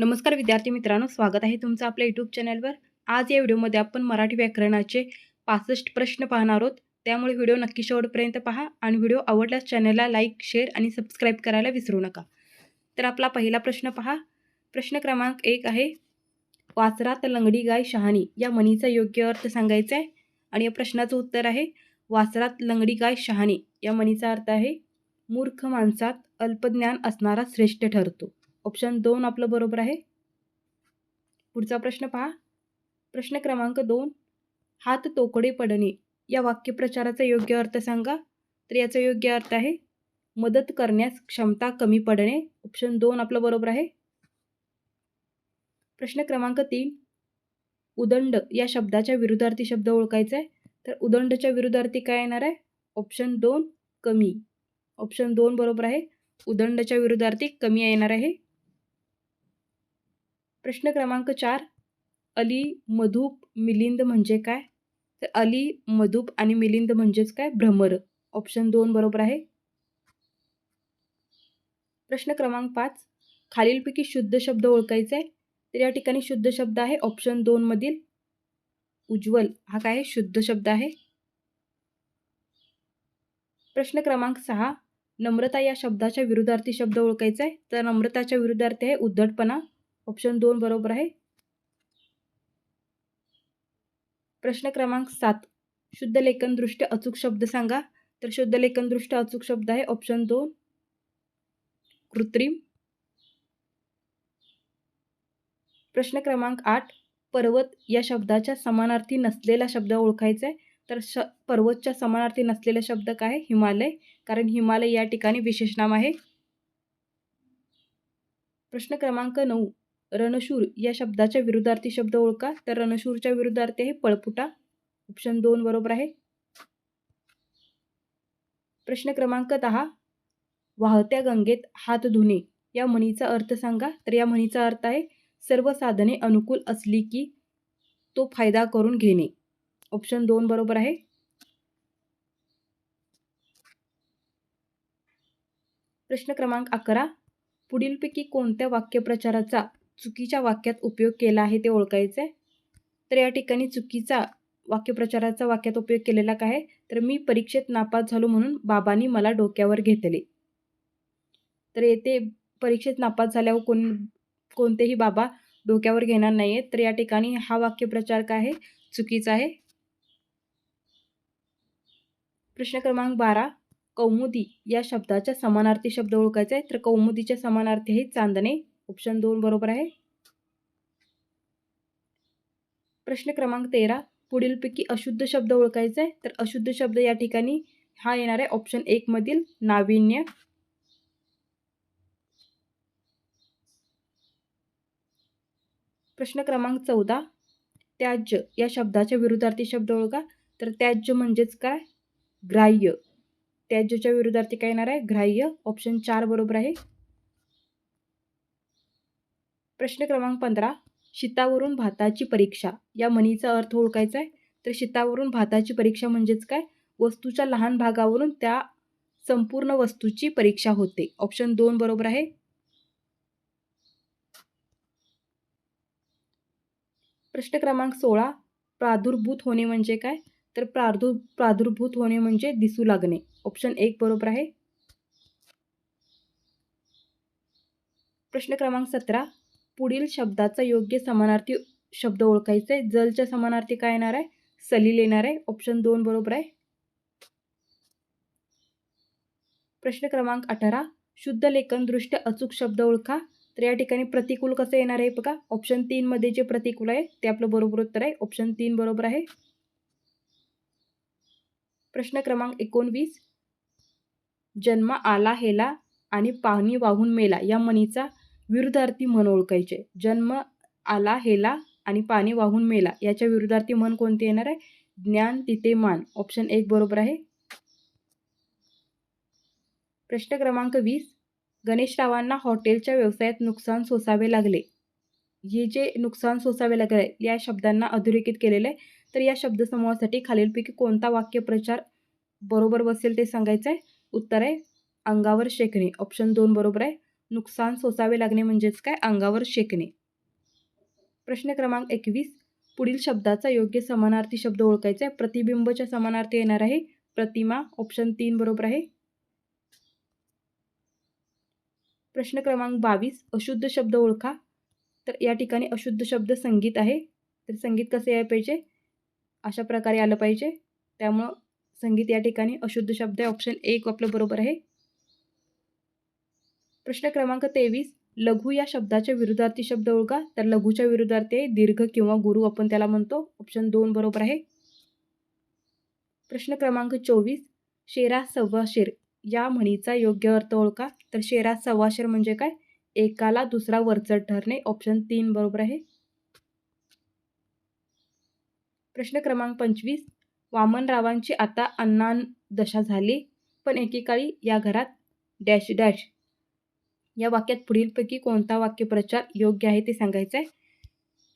नमस्कार विद्यार्थी मित्रांनो स्वागत आहे तुमचं आपल्या यूट्यूब चॅनलवर आज या व्हिडिओमध्ये आपण मराठी व्याकरणाचे पासष्ट प्रश्न पाहणार आहोत. त्यामुळे व्हिडिओ नक्की शेवटपर्यंत पहा आणि व्हिडिओ आवडल्यास चॅनलला लाईक शेअर आणि सबस्क्राईब करायला विसरू नका. तर आपला पहिला प्रश्न पहा. प्रश्न क्रमांक एक आहे वासरात लंगडी गाय शहाणी या म्हणीचा योग्य अर्थ सांगायचा आहे? आणि या प्रश्नाचं उत्तर आहे वासरात लंगडी गाय शहाणी या म्हणीचा अर्थ आहे मूर्ख माणसात अल्पज्ञान असणारा श्रेष्ठ ठरतो. ऑप्शन दोन आपलं बरोबर आहे. पुढचा प्रश्न पहा. प्रश्न क्रमांक दोन. हात तोकडे पडणे या वाक्यप्रचाराचा योग्य अर्थ सांगा. तर याचा योग्य अर्थ आहे मदत करण्यास क्षमता कमी पडणे. ऑप्शन दोन आपलं बरोबर आहे. प्रश्न क्रमांक तीन. उदंड या शब्दाच्या विरुद्धार्थी शब्द ओळखायचा आहे. तर उदंडच्या विरुद्धार्थी काय येणार आहे? ऑप्शन दोन कमी. ऑप्शन दोन बरोबर आहे. उदंडच्या विरुद्धार्थी कमी येणार आहे. प्रश्न क्रमांक चार अली मधुप मिलिंद म्हणजे काय? तर अली मधुप आणि मिलिंद म्हणजेच काय? भ्रमर. ऑप्शन दोन बरोबर आहे. प्रश्न क्रमांक पाच खालीलपैकी शुद्ध शब्द ओळखायचा आहे तर या ठिकाणी शुद्ध शब्द आहे. ऑप्शन दोन मधील उज्ज्वल हा काय आहे? शुद्ध शब्द आहे. प्रश्न क्रमांक सहा नम्रता या शब्दाच्या विरुद्धार्थी शब्द ओळखायचा आहे. तर नम्रताच्या विरुद्धार्थी आहे उद्धटपणा. ऑप्शन दोन बरोबर आहे. प्रश्न क्रमांक सात. शुद्ध लेखनदृष्ट्या अचूक शब्द सांगा. तर शुद्ध लेखनदृष्ट्या अचूक शब्द आहे ऑप्शन दोन. कृत्रिम. प्रश्न क्रमांक आठ. पर्वत या शब्दाच्या समानार्थी नसलेला शब्द ओळखायचा आहे. तर श पर्वतच्या समानार्थी नसलेला शब्द काय? हिमालय. कारण हिमालय या ठिकाणी विशेषनाम आहे. प्रश्न क्रमांक नऊ. रणशूर या शब्दाच्या विरुद्धार्थी शब्द ओळखा. तर रणशूरच्या विरुद्धार्थी आहे पळपुटा. ऑप्शन दोन बरोबर आहे. प्रश्न क्रमांक दहा. वाहत्या गंगेत हात धुणे. या म्हणीचा अर्थ सांगा. तर या म्हणीचा अर्थ आहे सर्व साधने अनुकूल असली की तो फायदा करून घेणे. ऑप्शन दोन बरोबर आहे. प्रश्न क्रमांक अकरा. पुढीलपैकी कोणत्या वाक्यप्रचाराचा चुकीच्या वाक्यात उपयोग केला आहे ते ओळखायचं आहे तर या ठिकाणी चुकीचा वाक्यप्रचाराचा वाक्यात उपयोग केलेला काय आहे? तर मी परीक्षेत नापास झालो म्हणून बाबांनी मला डोक्यावर घेतले. तर येथे परीक्षेत नापास झाल्यावर कोण कोणतेही बाबा डोक्यावर घेणार नाही आहेत तर या ठिकाणी हा वाक्यप्रचार काय आहे? चुकीचा आहे. प्रश्न क्रमांक बारा. कौमुदी या शब्दाच्या समानार्थी शब्द ओळखायचा आहे. तर कौमुदीच्या समानार्थी आहे चांदणे. ऑप्शन दोन बरोबर आहे. प्रश्न क्रमांक तेरा पुढीलपैकी अशुद्ध शब्द ओळखायचा आहे तर अशुद्ध शब्द या ठिकाणी हा येणार आहे ऑप्शन एक मधील नाविन्य. प्रश्न क्रमांक चौदा त्याज्य या शब्दाच्या विरुद्धार्थी शब्द ओळखा तर त्याज्य म्हणजेच काय? ग्राह्य. त्याज्यच्या विरुद्धार्थी काय येणार आहे? ग्राह्य. ऑप्शन चार बरोबर आहे. प्रश्न क्रमांक पंधरा शितावरून भाताची परीक्षा. या म्हणीचा अर्थ ओळखायचा आहे. तर शितावरून भाताची परीक्षा म्हणजेच काय? वस्तूच्या लहान भागावरून त्या संपूर्ण वस्तूची परीक्षा होते. ऑप्शन दोन बरोबर आहे. प्रश्न क्रमांक सोळा प्रादुर्भूत होणे म्हणजे काय? तर प्रादुर प्रादुर्भूत होणे म्हणजे दिसू लागणे. ऑप्शन एक बरोबर आहे. प्रश्न क्रमांक सतरा पुढील शब्दाचा योग्य समानार्थी शब्द ओळखायचा. आहे जलच्या समानार्थी काय येणार आहे? सलील येणार आहे. ऑप्शन दोन बरोबर आहे. प्रश्न क्रमांक अठरा. शुद्ध लेखनदृष्ट्या अचूक शब्द ओळखा. तर या ठिकाणी प्रतिकूल कसं येणार आहे बघा. ऑप्शन तीनमध्ये जे प्रतिकूल आहे ते आपलं बरोबर उत्तर आहे. ऑप्शन तीन बरोबर आहे. प्रश्न क्रमांक एकोणवीस. जन्म आला हेला आणि पाहुणी वाहून मेला या म्हणीचा विरुद्धार्थी म्हण ओळखायचे. जन्म आला हेला आणि पाणी वाहून मेला याच्या विरुद्धार्थी म्हण कोणते येणार आहे? ज्ञान तिथे मान. ऑप्शन एक बरोबर आहे. प्रश्न क्रमांक वीस. गणेशरावांना हॉटेलच्या व्यवसायात नुकसान सोसावे लागले. हे जे नुकसान सोसावे लागले या शब्दांना अधोरेखित केलेलं आहे. तर या शब्दसमूहासाठी खालीलपैकी कोणता वाक्यप्रचार बरोबर बसेल ते सांगायचं आहे उत्तर आहे अंगावर शेकणे. ऑप्शन दोन बरोबर आहे. नुकसान सोसावे लागणे म्हणजेच काय? अंगावर शेकणे. प्रश्न क्रमांक एकवीस. पुढील शब्दाचा योग्य समानार्थी शब्द ओळखायचा आहे. प्रतिबिंबच्या समानार्थी येणार आहे. प्रतिमा ऑप्शन तीन बरोबर आहे. प्रश्न क्रमांक बावीस. अशुद्ध शब्द ओळखा. तर या ठिकाणी अशुद्ध शब्द संगीत आहे. तर संगीत कसे यायला पाहिजे? अशा प्रकारे आलं पाहिजे. त्यामुळं संगीत या ठिकाणी अशुद्ध शब्द आहे. ऑप्शन एक आपलं बरोबर आहे. प्रश्न क्रमांक तेवीस लघु या शब्दाच्या विरुद्धार्थी शब्द ओळखा. तर लघुच्या विरुद्धार्थी आहे दीर्घ किंवा गुरु आपण त्याला म्हणतो. ऑप्शन दोन बरोबर आहे. प्रश्न क्रमांक चोवीस शेरा सव्वाशेर या म्हणीचा योग्य अर्थ ओळखा. तर शेरा सव्वाशेर म्हणजे काय? एकाला दुसरा वरचढ ठरणे. ऑप्शन तीन बरोबर आहे. प्रश्न क्रमांक पंचवीस वामनरावांची आता अन्नान दशा झाली. पण एकेकाळी या घरात डॅश डॅश या वाक्यात पुढीलपैकी कोणता वाक्यप्रचार योग्य आहे ते सांगायचं आहे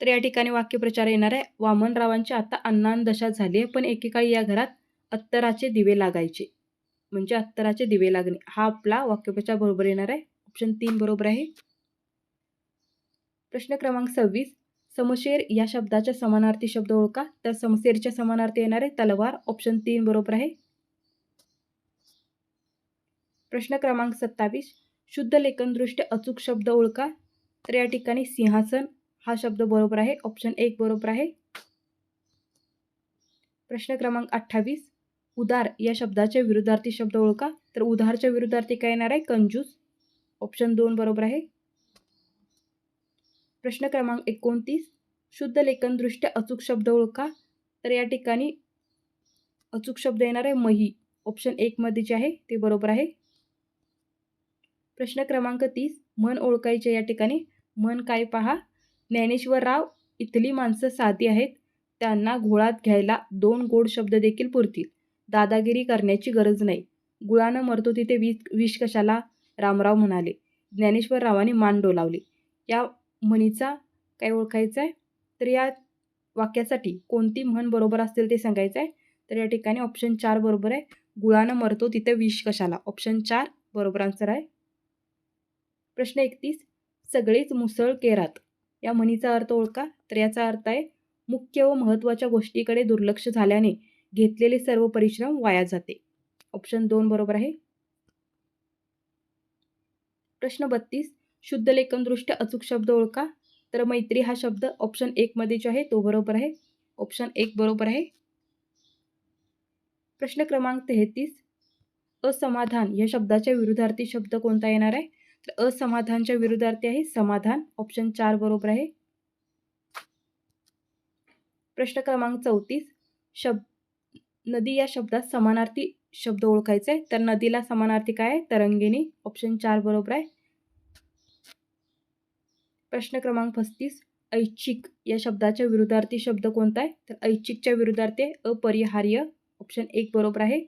तर या ठिकाणी वाक्यप्रचार येणार आहे. वामनरावांची आता अन्नान दशा झाली आहे पण एकेकाळी या घरात अत्तराचे दिवे लागायचे. म्हणजे अत्तराचे दिवे लागणे. हा आपला वाक्यप्रचार बरोबर येणार आहे. ऑप्शन तीन बरोबर आहे. प्रश्न क्रमांक सव्वीस. समशेर या शब्दाच्या समानार्थी शब्द ओळखा. तर समशेरच्या समानार्थी येणार आहे. तलवार. ऑप्शन तीन बरोबर आहे. प्रश्न क्रमांक सत्तावीस. शुद्ध लेखनदृष्ट्या अचूक शब्द ओळखा. तर या ठिकाणी सिंहासन हा शब्द बरोबर आहे. ऑप्शन एक बरोबर आहे. प्रश्न क्रमांक अठ्ठावीस. उदार या शब्दाचे विरुद्धार्थी शब्द ओळखा. तर उदारच्या विरुद्धार्थी काय येणार आहे? कंजूस. ऑप्शन दोन बरोबर आहे. प्रश्न क्रमांक एकोणतीस. शुद्ध लेखनदृष्ट्या अचूक शब्द ओळखा. तर या ठिकाणी अचूक शब्द येणार आहे. मही. ऑप्शन एकमध्ये जे आहे. ते बरोबर आहे. प्रश्न क्रमांक तीस मन ओळखायचे या ठिकाणी. मन काय पहा? ज्ञानेश्वरराव इथली माणसं साधी आहेत. त्यांना घोळात घ्यायला दोन गोड शब्द देखील पुरतील. दादागिरी करण्याची गरज नाही. गुळानं मरतो तिथे वीज विष कशाला? रामराव म्हणाले. ज्ञानेश्वररावांनी मान डोलावली. या म्हणीचा काय ओळखायचं आहे तर या वाक्यासाठी कोणती म्हण बरोबर असतील ते सांगायचं आहे तर या ठिकाणी ऑप्शन चार बरोबर आहे. गुळानं मरतो तिथे विष कशाला? ऑप्शन चार बरोबर आन्सर आहे. प्रश्न एकतीस. सगळेच मुसळ केरात. या म्हणीचा अर्थ ओळखा तर याचा अर्थ आहे मुख्य व महत्त्वाच्या गोष्टीकडे दुर्लक्ष झाल्याने घेतलेले सर्व परिश्रम वाया जाते. ऑप्शन दोन बरोबर आहे. प्रश्न बत्तीस. शुद्ध लेखनदृष्ट्या अचूक शब्द ओळखा तर मैत्री हा शब्द ऑप्शन एकमध्ये जो आहे तो बरोबर आहे. ऑप्शन एक बरोबर आहे. प्रश्न क्रमांक तेहतीस. असमाधान या शब्दाच्या विरुद्धार्थी शब्द कोणता येणार आहे? तर असमाधानच्या विरुद्धार्थी आहे. समाधान ऑप्शन चार बरोबर आहे. प्रश्न क्रमांक चौतीस. शब नदी या शब्दात समानार्थी शब्द ओळखायचा आहे तर नदीला समानार्थी काय आहे? तरंगिणी ऑप्शन चार बरोबर आहे. प्रश्न क्रमांक पस्तीस. ऐच्छिक या शब्दाच्या विरुद्धार्थी शब्द कोणता आहे? तर ऐच्छिकच्या विरुद्धार्थी अपरिहार्य ऑप्शन एक बरोबर आहे.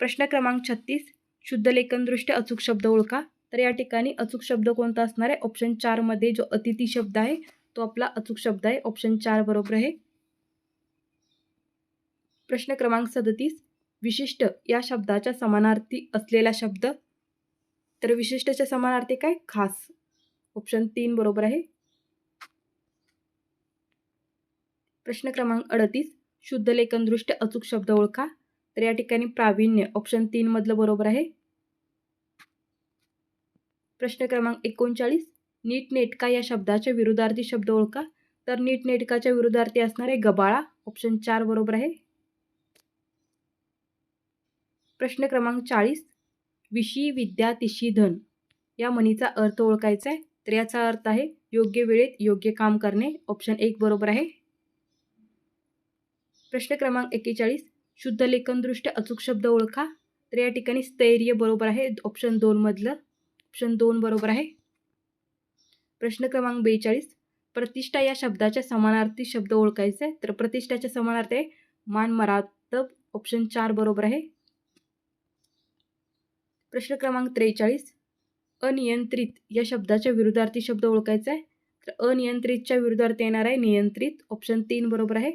प्रश्न क्रमांक छत्तीस. शुद्ध लेखनदृष्ट्या अचूक शब्द ओळखा. तर या ठिकाणी अचूक शब्द कोणता असणार आहे? ऑप्शन चारमध्ये जो अतिथी शब्द आहे तो आपला अचूक शब्द आहे. ऑप्शन चार बरोबर आहे. प्रश्न क्रमांक सदतीस. विशिष्ट या शब्दाच्या समानार्थी असलेला शब्द. तर विशिष्टच्या समानार्थी काय? खास. ऑप्शन तीन बरोबर आहे. प्रश्न क्रमांक अडतीस. शुद्ध लेखनदृष्ट्या अचूक शब्द ओळखा. तर या ठिकाणी प्रावीण्य ऑप्शन तीन मधलं बरोबर आहे. प्रश्न क्रमांक एकोणचाळीस नीटनेटका या शब्दाच्या विरुद्धार्थी शब्द ओळखा. तर नीटनेटकाच्या विरुद्धार्थी असणारे गबाळा ऑप्शन चार बरोबर आहे. प्रश्न क्रमांक चाळीस विशी विद्या तिशी धन. या म्हणीचा अर्थ ओळखायचा आहे. तर याचा अर्थ आहे योग्य वेळेत योग्य काम करणे ऑप्शन एक बरोबर आहे. प्रश्न क्रमांक एक्केचाळीस शुद्ध लेखनदृष्ट्या अचूक शब्द ओळखा. तर या ठिकाणी स्थैर्य बरोबर आहे. ऑप्शन दोनमधलं ऑप्शन दोन बरोबर आहे. प्रश्न क्रमांक बेचाळीस. प्रतिष्ठा या शब्दाच्या समानार्थी शब्द ओळखायचे आहे तर प्रतिष्ठाच्या समानार्थी आहे मान मरातब ऑप्शन चार बरोबर आहे. प्रश्न क्रमांक त्रेचाळीस. अनियंत्रित या शब्दाच्या विरुद्धार्थी शब्द ओळखायचा आहे तर अनियंत्रितच्या विरुद्धार्थी येणार आहे नियंत्रित. ऑप्शन तीन बरोबर आहे.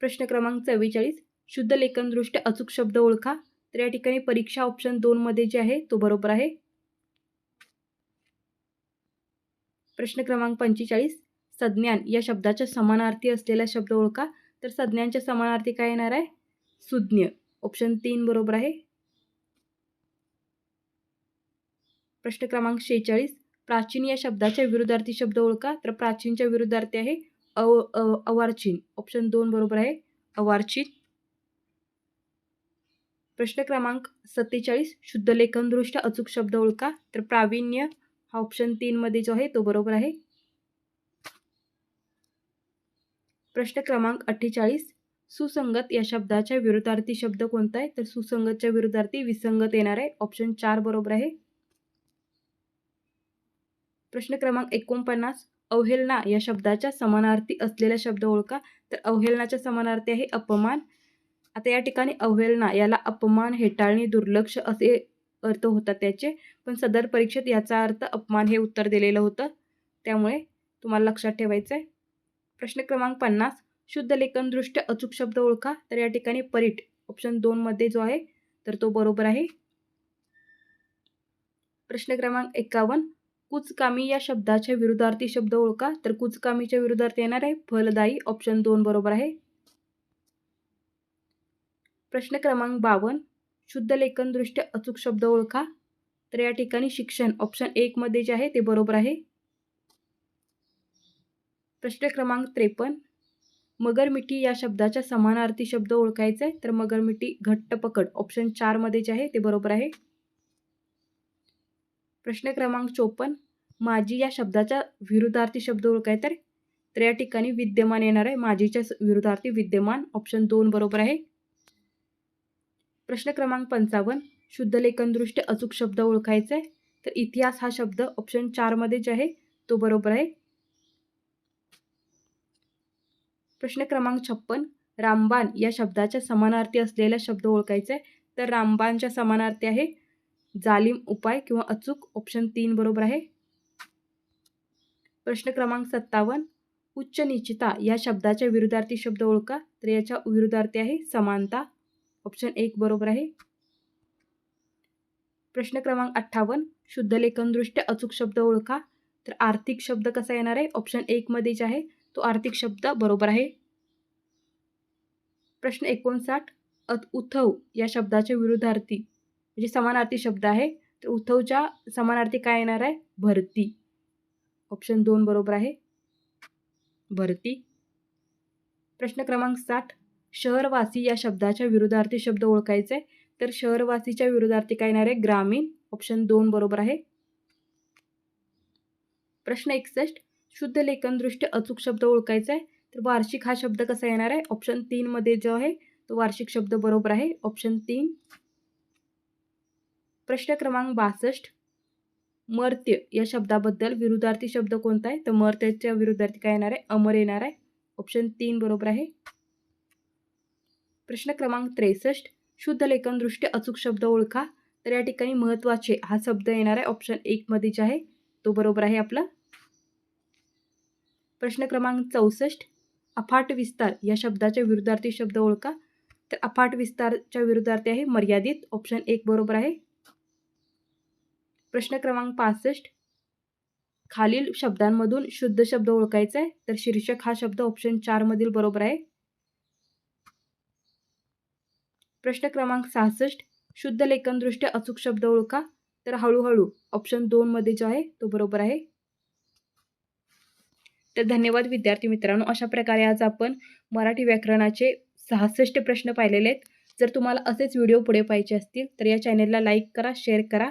प्रश्न क्रमांक चव्वेचाळीस. शुद्ध लेखनदृष्ट्या अचूक शब्द ओळखा. तर या ठिकाणी परीक्षा ऑप्शन दोनमध्ये जे आहे तो बरोबर आहे. प्रश्न क्रमांक पंचेचाळीस. सज्ञान या शब्दाच्या समानार्थी असलेला शब्द ओळखा. तर संज्ञांच्या समानार्थी काय येणार आहे? सुज्ञ. ऑप्शन तीन बरोबर आहे. प्रश्न क्रमांक शेहेचाळीस. प्राचीन या शब्दाच्या विरुद्धार्थी शब्द ओळखा. तर प्राचीनच्या विरुद्धार्थी आहे. अव अवार्चिन. ऑप्शन दोन बरोबर आहे. अवार्चिन प्रश्न क्रमांक सत्तेचाळीस. शुद्ध लेखनदृष्ट्या अचूक शब्द ओळखा. तर प्रावीण्य हा ऑप्शन तीनमध्ये जो आहे तो बरोबर आहे. प्रश्न क्रमांक अठ्ठेचाळीस. सुसंगत या शब्दाच्या विरुद्धार्थी शब्द कोणता आहे? तर सुसंगतच्या विरुद्धार्थी विसंगत येणार आहे. ऑप्शन चार बरोबर आहे. प्रश्न क्रमांक एकोणपन्नास. अवहेलना या शब्दाच्या समानार्थी असलेला शब्द ओळखा. तर अवहेलनाच्या समानार्थी आहे अपमान. आता या ठिकाणी अवहेलना याला अपमान हेटाळणी दुर्लक्ष असे अर्थ होतात त्याचे. पण सदर परीक्षेत याचा अर्थ अपमान हे उत्तर दिलेलं होतं. त्यामुळे तुम्हाला लक्षात ठेवायचं आहे प्रश्न क्रमांक पन्नास. शुद्ध लेखनदृष्ट्या अचूक शब्द ओळखा. तर या ठिकाणी परीट ऑप्शन दोनमध्ये जो आहे तर तो बरोबर आहे. प्रश्न क्रमांक एकावन्न. कुचकामी या शब्दाच्या विरुद्धार्थी शब्द ओळखा. तर कुचकामीच्या विरुद्धार्थी येणार आहे. फलदायी ऑप्शन दोन बरोबर आहे. प्रश्न क्रमांक बावन्न. शुद्ध लेखनदृष्ट्या अचूक शब्द ओळखा. तर या ठिकाणी शिक्षण ऑप्शन एकमध्ये जे आहे ते बरोबर आहे. प्रश्न क्रमांक त्रेपन्न. मगरमिठी या शब्दाच्या समानार्थी शब्द ओळखायचा. आहे तर मगरमिठी घट्ट पकड ऑप्शन चारमध्ये जे आहे ते बरोबर आहे. प्रश्न क्रमांक चोपन्न माझी या शब्दाचा विरुद्धार्थी शब्द ओळखाय तर? या ठिकाणी विद्यमान येणार आहे. माझीच्या विरुद्धार्थी विद्यमान ऑप्शन दोन बरोबर आहे. प्रश्न क्रमांक पंचावन्न शुद्ध लेखनदृष्ट्या अचूक शब्द ओळखायचा आहे? तर इतिहास हा शब्द ऑप्शन चारमध्ये जे आहे तो बरोबर आहे. प्रश्न क्रमांक छप्पन रामबाण या शब्दाच्या समानार्थी असलेला शब्द ओळखायचा आहे? तर रामबाणच्या समानार्थी आहे. जालिम उपाय किंवा अचूक ऑप्शन तीन बरोबर आहे? प्रश्न क्रमांक सत्तावन्न उच्च निश्चिता या शब्दाच्या विरुद्धार्थी शब्द ओळखा तर याच्या विरुद्धार्थी आहे समानता. ऑप्शन एक बरोबर आहे. प्रश्न क्रमांक अठ्ठावन्न शुद्ध लेखनदृष्ट्या अचूक शब्द ओळखा तर आर्थिक शब्द कसा येणार आहे? ऑप्शन एकमध्ये जे आहे. तो आर्थिक शब्द बरोबर आहे. प्रश्न एकोणसाठ अत उथव या शब्दाच्या विरुद्धार्थी. म्हणजे समानार्थी शब्द आहे. तर उद्धवच्या समानार्थी काय येणार आहे? भरती. ऑप्शन दोन बरोबर आहे. भरती. प्रश्न क्रमांक साठ शहरवासी या शब्दाच्या विरुद्धार्थी शब्द ओळखायचे. तर शहरवासीच्या विरुद्धार्थी काय येणार आहे? ग्रामीण. ऑप्शन दोन बरोबर आहे. प्रश्न एकसष्ट. शुद्ध लेखनदृष्ट्या अचूक शब्द ओळखायचा. आहे तर वार्षिक हा शब्द कसा येणार आहे? ऑप्शन तीनमध्ये जो आहे तो वार्षिक शब्द बरोबर आहे. ऑप्शन तीन. प्रश्न क्रमांक बासष्ट. मर्त्य या शब्दाबद्दल विरुद्धार्थी शब्द कोणता आहे? तर मर्त्याच्या विरुद्धार्थी काय येणार आहे? अमर येणार आहे. ऑप्शन तीन बरोबर आहे. प्रश्न क्रमांक त्रेसष्ट. शुद्ध लेखनदृष्ट्या अचूक शब्द ओळखा. तर या ठिकाणी महत्त्वाचे हा शब्द येणार आहे. ऑप्शन एकमध्ये जे आहे. तो बरोबर आहे आपला. प्रश्न क्रमांक चौसष्ट. अफाट विस्तार या शब्दाच्या विरुद्धार्थी शब्द ओळखा. तर अफाट विस्तारच्या विरुद्धार्थी आहे मर्यादित. ऑप्शन एक बरोबर आहे. प्रश्न क्रमांक पासष्ट. खालील शब्दांमधून शुद्ध शब्द ओळखायचा आहे तर शीर्षक हा शब्द ऑप्शन चारमधील बरोबर आहे. प्रश्न क्रमांक सहासष्ट. शुद्ध लेखनदृष्ट्या अचूक शब्द ओळखा तर हळूहळू ऑप्शन दोनमध्ये जो आहे तो बरोबर आहे. तर धन्यवाद विद्यार्थी मित्रांनो अशा प्रकारे आज आपण मराठी व्याकरणाचे सहासष्ट प्रश्न पाहिलेले आहेत. जर तुम्हाला असेच व्हिडिओ पुढे पाहिजे असतील तर या चॅनेलला लाईक करा शेअर करा.